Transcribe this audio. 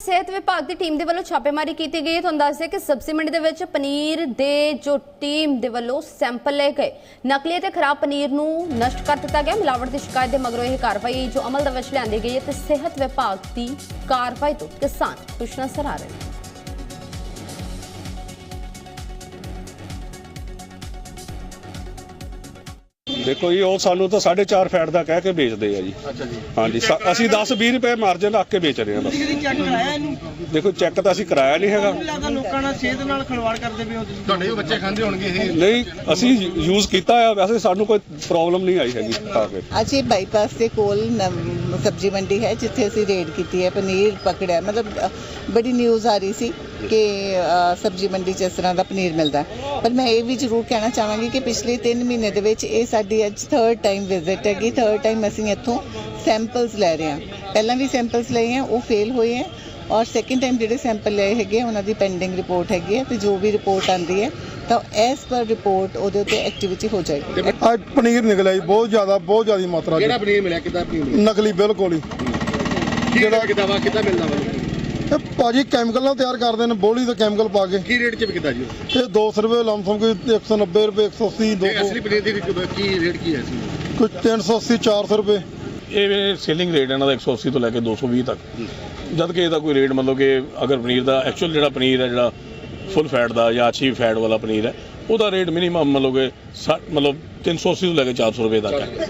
ਸਿਹਤ ਵਿਭਾਗ ਦੀ ਟੀਮ ਦੇ ਵੱਲੋਂ ਛਾਪੇਮਾਰੀ ਕੀਤੀ ਗਈ ਤੁਹਾਨੂੰ ਦੱਸ ਦਿਆਂ ਕਿ ਸਬਜ਼ੀ ਮੰਡੀ ਦੇ ਵਿੱਚ ਪਨੀਰ ਦੇ ਜੋ ਟੀਮ ਦੇ ਵੱਲੋਂ ਸੈਂਪਲ ਲਏ ਗਏ। ਨਕਲੀ ਅਤੇ ਖਰਾਬ ਪਨੀਰ ਨੂੰ ਨਸ਼ਟ ਕਰ ਦਿੱਤਾ ਗਿਆ। ਮਿਲਾਵਟ ਦੀ ਸ਼ਿਕਾਇਤ ਦੇ ਮਗਰੋਂ ਇਹ ਕਾਰਵਾਈ ਜੋ ਅਮਲ ਦੇ ਵਿੱਚ ਲਿਆਂਦੀ ਗਈ ਹੈ ਤੇ ਸਿਹਤ ਵਿਭਾਗ ਦੀ ਕਾਰਵਾਈ ਤੋਂ ਕਿਸਾਨ ਖੁਸ਼ ਨਜ਼ਰ ਆ ਰਹੇ ਨੇ। ਦੇਖੋ ਜੀ ਉਹ ਸਾਨੂੰ ਤਾਂ 4.5 ਫੈਟ ਦਾ ਕਹਿ ਕੇ ਵੇਚਦੇ ਆ ਜੀ। ਅੱਛਾ ਜੀ। ਹਾਂਜੀ ਸ- ਅਸੀਂ 10 20 ਰੁਪਏ ਮਾਰਜਨ ਰੱਖ ਕੇ ਵੇਚ ਰਹੇ ਹਾਂ ਬਸ। ਤੁਸੀਂ ਕਦੀ ਚੈੱਕ ਕਰਾਇਆ ਇਹਨੂੰ? ਦੇਖੋ ਚੈੱਕ ਤਾਂ ਅਸੀਂ ਕਰਾਇਆ ਨਹੀਂ ਹੈਗਾ। ਮੈਨੂੰ ਲੱਗਦਾ ਲੋਕਾਂ ਨਾਲ ਸਿਹਤ ਨਾਲ ਖਿਲਵਾੜ ਕਰਦੇ ਪਏ ਹੋ ਤੁਸੀਂ। ਤੁਹਾਡੇ ਵੀ ਬੱਚੇ ਖਾਂਦੇ ਹੋਣਗੇ ਇਹ। ਨਹੀਂ ਅਸੀਂ ਯੂਜ਼ ਕੀਤਾ ਆ ਵੈਸੇ ਸਾਨੂੰ ਕੋਈ ਪ੍ਰੋਬਲਮ ਨਹੀਂ ਆਈ ਹੈਗੀ ਖਾ ਕੇ। ਇਹ ਬਾਈਪਾਸ ਦੇ ਕੋਲ ਨਵ- ਸਬਜ਼ੀ ਮੰਡੀ ਹੈ ਜਿੱਥੇ ਅਸੀਂ ਰੇਡ ਕੀਤੀ ਹੈ ਪਨੀਰ ਪਕੜਿਆ। ਮਤਲਬ ਅ, ਬੜੀ ਨਿਊਜ਼ ਆ ਰਹੀ ਸੀ। ਕਿ ਸਬਜ਼ੀ ਮੰਡੀ 'ਚ ਇਸ ਤਰ੍ਹਾਂ ਦਾ ਪਨੀਰ ਮਿਲਦਾ। ਪਰ ਮੈਂ ਇਹ ਵੀ ਜ਼ਰੂਰ ਕਹਿਣਾ ਚਾਹਾਂਗੀ ਕਿ ਪਿਛਲੇ 3 ਮਹੀਨੇ ਦੇ ਵਿੱਚ ਇਹ ਸਾਡੀ ਅੱਜ ਥਰਡ ਟਾਈਮ ਵਿਜ਼ਿਟ ਹੈਗੀ। ਥਰਡ ਟਾਈਮ ਅਸੀਂ ਇੱਥੋਂ ਸੈਂਪਲਸ ਲੈ ਰਹੇ ਹਾਂ। ਪਹਿਲਾਂ ਵੀ ਸੈਂਪਲਸ ਲਏ ਹੈ ਉਹ ਫੇਲ ਹੋਏ ਹੈ ਔਰ ਸੈਕਿੰਡ ਟਾਈਮ ਜਿਹੜੇ ਸੈਂਪਲ ਲਏ ਹੈਗੇ ਉਹਨਾਂ ਦੀ ਪੈਂਡਿੰਗ ਰਿਪੋਰਟ ਹੈਗੀ ਹੈ ਤੇ ਜੋ ਵੀ ਰਿਪੋਰਟ ਆਂਦੀ ਹੈ ਤਾਂ ਐਸ ਪਰ ਰਿਪੋਰਟ ਉਹਦੇ ਉੱਤੇ ਐਕਟੀਵਿਟੀ ਹੋ ਜਾਏਗੀ। ਅੱਜ ਪਨੀਰ ਨਿਕਲਿਆ ਜੀ ਬਹੁਤ ਜ਼ਿਆਦਾ ਬਹੁਤ ਜ਼ਿਆਦਾ ਮਾਤਰਾ ਕਿਹੜਾ ਚ ਪਨੀਰ ਮਿਲਿਆ ਕਿੱਦਾਂ ਪਨੀਰ ਨਕਲੀ ਬਿਲਕੁਲ ਹੀ। ਰੇਟ ਕਿੱਦਾਂ ਵਾ ਕਿੱਦਾਂ ਮਿਲਦਾ ਵਾ? ਇਹ ਭਾਜੀ ਕੈਮੀਕਲ ਨਾਲ ਤਿਆਰ ਕਰਦੇ ਨੇ ਬੋਲੀ ਤੋਂ ਕੈਮੀਕਲ ਪਾ ਕੇ। ਕੀ ਰੇਟ ਚ ਵਿਕਦਾ ਜੀ ਇਹ 200 ਰੁਪਏ ਲਮਸਮ ਕੋਈ 190 ਰੁਪਏ 180 ਤੇ ਅਸਲੀ 200 ਪਨੀਰ ਦੀ ਕੀ ਰੇਟ ਕੀ ਹੈ ਸੀ ਕੋਈ 380 400 ਰੁਪਏ। ਇਹ ਸੇਲਿੰਗ ਰੇਟ ਇਹਨਾਂ ਦਾ 180 ਤੋਂ ਲੈ ਕੇ 220 ਤੱਕ। ਜਦ ਕਿ ਇਹਦਾ ਕੋਈ ਰੇਟ ਮਤਲਬ ਕਿ ਅਗਰ ਪਨੀਰ ਦਾ ਐਕਚੁਅਲ ਜਿਹੜਾ ਪਨੀਰ ਹੈ ਜਿਹੜਾ ਫੁੱਲ ਫੈਟ ਦਾ ਜਾਂ ਅੱਛੀ ਫੈਟ ਵਾਲਾ ਪਨੀਰ ਹੈ ਉਹਦਾ ਰੇਟ ਮਿਨੀਮਮ ਮਤਲਬ ਕਿ ਸੱਠ- ਮਤਲਬ 380 ਤੋਂ ਲੈ ਕੇ 400 ਰੁਪਏ ਤੱਕ ਹੈ।